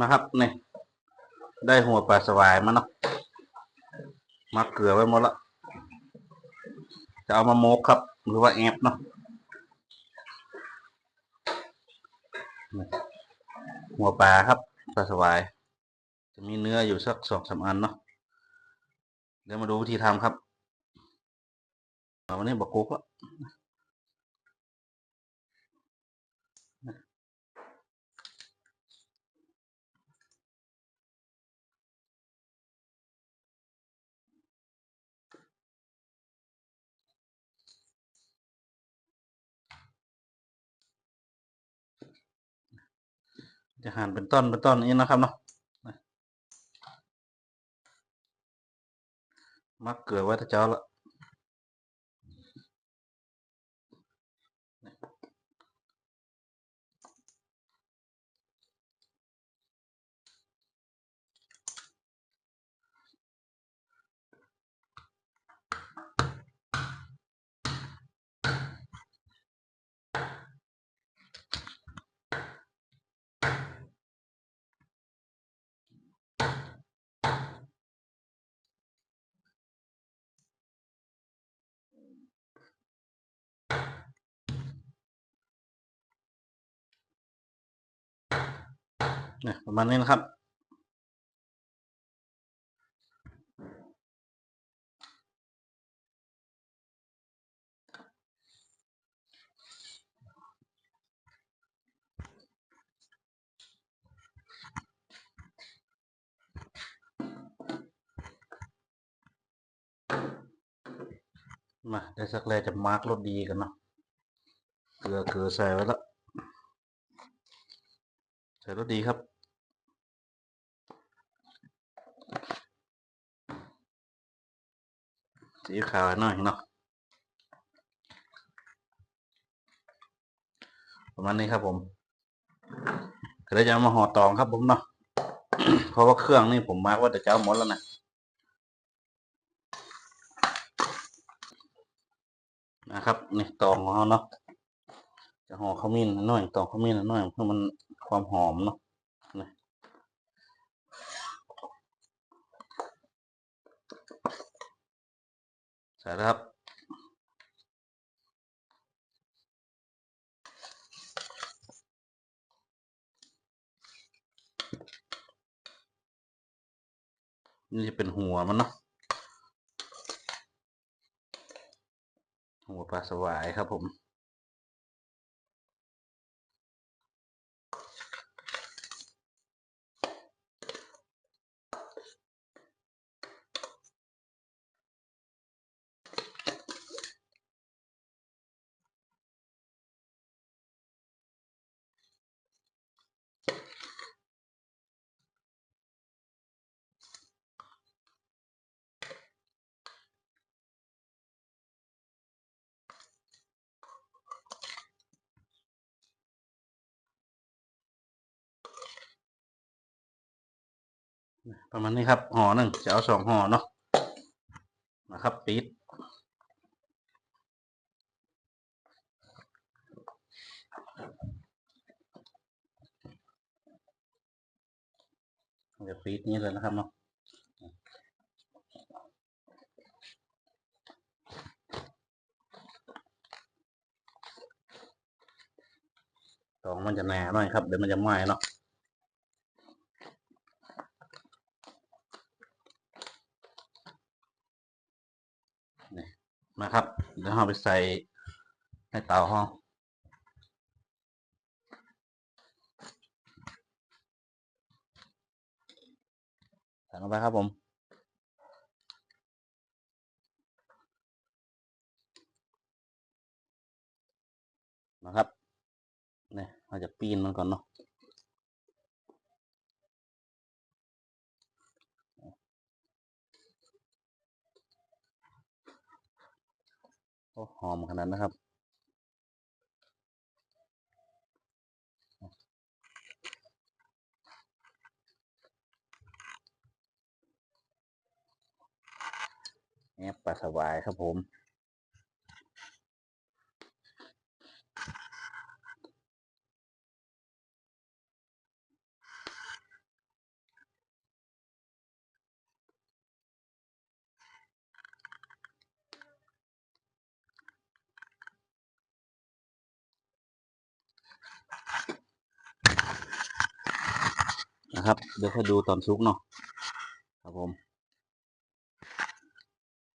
นะครับนี่ได้หัวปลาสวายมาเนาะมักเกลือไว้หมดละจะเอามาโมกครับ หรือว่าแอบเนาะหัวปลาครับปลาสวาย จะมีเนื้ออยู่สักสองสามอันเนาะเดี๋ยวมาดูวิธีทำครับวันนี้บอกกุ๊กละ จะหั่นเป็นต้นเป็นต้นนี้นะครับเนาะมักเกลือไว้ถ้าเจ้าละเนี่ยประมาณนี้นะครับ มาได้สักแรกจะมาร์กรสดีกันเนาะเกลือเกลือใส่ไว้แล้วใส่รสดีครับ สีขาวหน่อยเนาะประมาณนี้ครับผมก็ได้จะมาห่อตองครับผมเนาะเพราะว่าเครื่องนี่ผมมาร์กว่าแต่เจ้าหมดแล้วนะนะครับนี่ตองของเขาเนาะจะห่อขมิ้นหน่อยตองขมิ้นหน่อยเพื่อมันความหอมเนาะนี่ ใส่แล้วครับ นี่จะเป็นหัวมันเนาะหัวปลาสวายครับผม ประมาณนี้ครับห่อหนึ่งจะเอาสองห่อเนาะนะครับปิดจะปิดนี้เลยนะครับเนาะตองมันจะแหน่หน่อยครับเดี๋ยวมันจะไหม้เนาะ นะครับ เดี๋ยวเราไปใส่ในเตาห้องใส่ลงไปครับผมนะครับเนี่ยเราจะปีนมันก่อนเนาะ โอ้หอมขนาดนะครับเนี่ยปลาสวายครับผม นะครับ เดี๋ยวค่อยดูตอนซุกเนาะครับผม